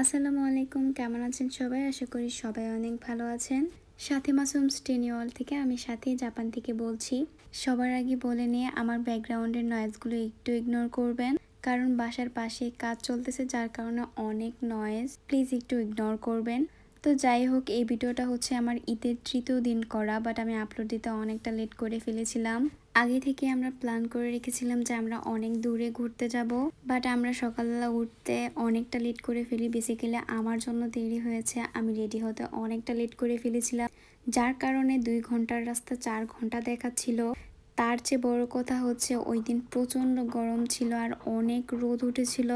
আসসালামু আলাইকুম, কেমন আছেন সবাই? আশা করি সবাই অনেক ভালো আছেন। সাথে মাসুম স্টেনিওয়াল থেকে আমি সাথে জাপান থেকে বলছি। সবার আগে বলে নিয়ে আমার ব্যাকগ্রাউন্ডের নয়েজগুলো একটু ইগনোর করবেন। কারণ বাসার পাশে কাজ চলতেছে, যার কারণে অনেক নয়েজ প্লিজ একটু ইগনোর করবেন। তো যাই হোক, এই ভিডিওটা হচ্ছে আমার ঈদের তৃতীয় দিন করা বাট আমি আপলোড দিতে অনেকটা লেট করে ফেলেছিলাম। আগে থেকে আমরা প্ল্যান করে রেখেছিলাম যে আমরা অনেক দূরে ঘুরতে যাব বাট আমরা সকালবেলা উঠতে অনেকটা লেট করে ফেলি। বেসিক্যালি আমার জন্য দেরি হয়েছে। আমি রেডি হতে অনেকটা লেট করে ফেলেছিলাম, যার কারণে দুই ঘণ্টার রাস্তা চার ঘণ্টা দেখাচ্ছিল। তার চেয়ে বড় কথা হচ্ছে, ওই দিন প্রচণ্ড গরম ছিল আর অনেক রোদ উঠেছিল।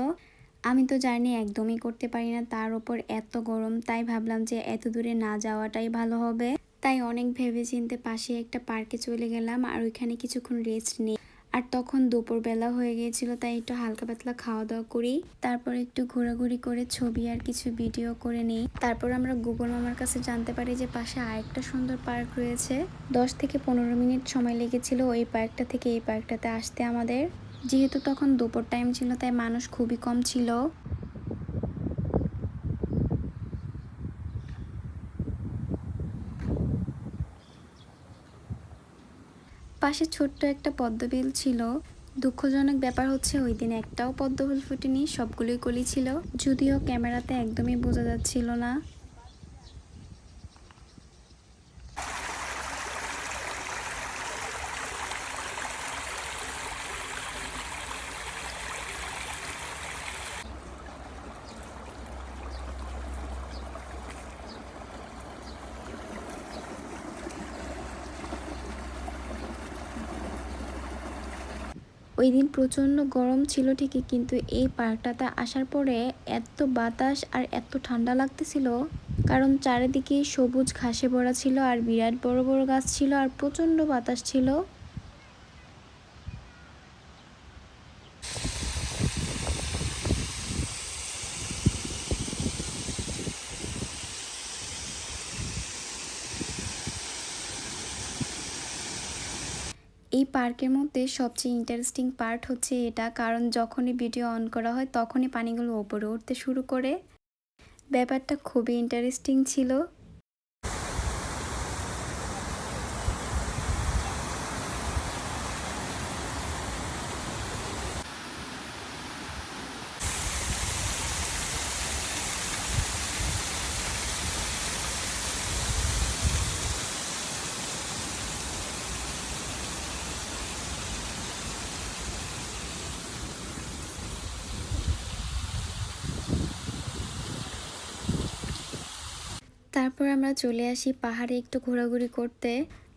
আমি তো জার্নি একদমই করতে পারি না, তার ওপর এত গরম, তাই ভাবলাম যে এত দূরে না যাওয়াটাই ভালো হবে। তাই অনেক ভেবে চিনতে পাশে একটা পার্কে চলে গেলাম আর ওইখানে কিছুক্ষণ রেস্ট নিই। আর তখন দুপুরবেলা হয়ে গিয়েছিল, তাই একটু হালকা পাতলা খাওয়া দাওয়া করি। তারপর একটু ঘোরাঘুরি করে ছবি আর কিছু ভিডিও করে নিই। তারপর আমরা গুগল মামার কাছে জানতে পারি যে পাশে আরেকটা সুন্দর পার্ক রয়েছে। দশ থেকে পনেরো মিনিট সময় লেগেছিল ওই পার্কটা থেকে এই পার্কটাতে আসতে আমাদের। যেহেতু তখন দুপুর টাইম ছিল, তাই মানুষ খুবই কম ছিল। পাশে ছোট্ট একটা পদ্মবিল ছিল। দুঃখজনক ব্যাপার হচ্ছে ওই দিন একটাও পদ্মফুল ফুটেনি, সবগুলোই কলি ছিল। যদিও ক্যামেরাতে একদমই বোঝা যাচ্ছিল না। ওই দিন প্রচণ্ড গরম ছিল ঠিকই, কিন্তু এই পার্কটাতে আসার পরে এত বাতাস আর এত ঠান্ডা লাগতেছিল। কারণ চারিদিকে সবুজ ঘাসে ভরা ছিল আর বিরাট বড় বড় গাছ ছিল আর প্রচণ্ড বাতাস ছিল। এই পার্কের মধ্যে সবচেয়ে ইন্টারেস্টিং পার্ট হচ্ছে এটা। কারণ যখনই ভিডিও অন করা হয়, তখনই পানিগুলো ওপরে উঠতে শুরু করে। ব্যাপারটা খুবই ইন্টারেস্টিং ছিল। তারপর আমরা চলে আসি পাহাড়ে একটু ঘোরাঘুরি করতে।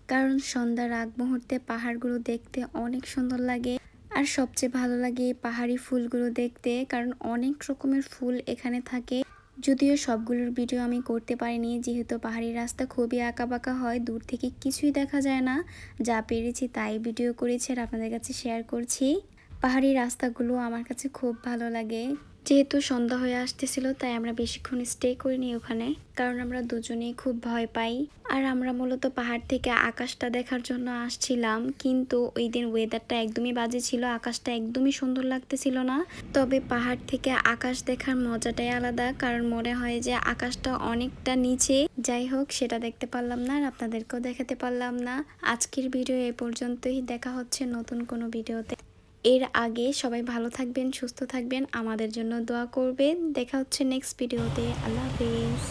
কারণ সন্ধ্যার আগ মুহূর্তে পাহাড়গুলো দেখতে অনেক সুন্দর লাগে। আর সবচেয়ে ভালো লাগে পাহাড়ি ফুলগুলো দেখতে, কারণ অনেক রকমের ফুল এখানে থাকে। যদিও সবগুলোর ভিডিও আমি করতে পারিনি, যেহেতু পাহাড়ি রাস্তা খুবই আঁকাবাঁকা হয়, দূর থেকে কিছুই দেখা যায় না। যা পেরেছি তাই ভিডিও করেছি আর আপনাদের কাছে শেয়ার করছি। পাহাড়ি রাস্তাগুলো আমার কাছে খুব ভালো লাগে। যেহেতু সন্ধ্যা হয়ে আসতেছিল, তাই আমরা বেশিক্ষণ স্টে করিনি ওখানে। কারণ আমরা দুজনেই খুব ভয় পাই। আর আমরা মূলত পাহাড় থেকে আকাশটা দেখার জন্য আসছিলাম, কিন্তু ওই দিন ওয়েদারটা একদমই বাজে ছিল, আকাশটা একদমই সুন্দর লাগতেছিল না। তবে পাহাড় থেকে আকাশ দেখার মজাটাই আলাদা, কারণ মনে হয় যে আকাশটা অনেকটা নিচে। যাই হোক, সেটা দেখতে পারলাম না আর আপনাদেরকেও দেখাতে পারলাম না। আজকের ভিডিও এ পর্যন্তই, দেখা হচ্ছে নতুন কোনো ভিডিওতে। এর আগে সবাই ভালো থাকবেন, সুস্থ থাকবেন। আমাদের জন্য দোয়া করবেন। দেখা হচ্ছে নেক্সট ভিডিওতে আল্লাহ হাফিজ।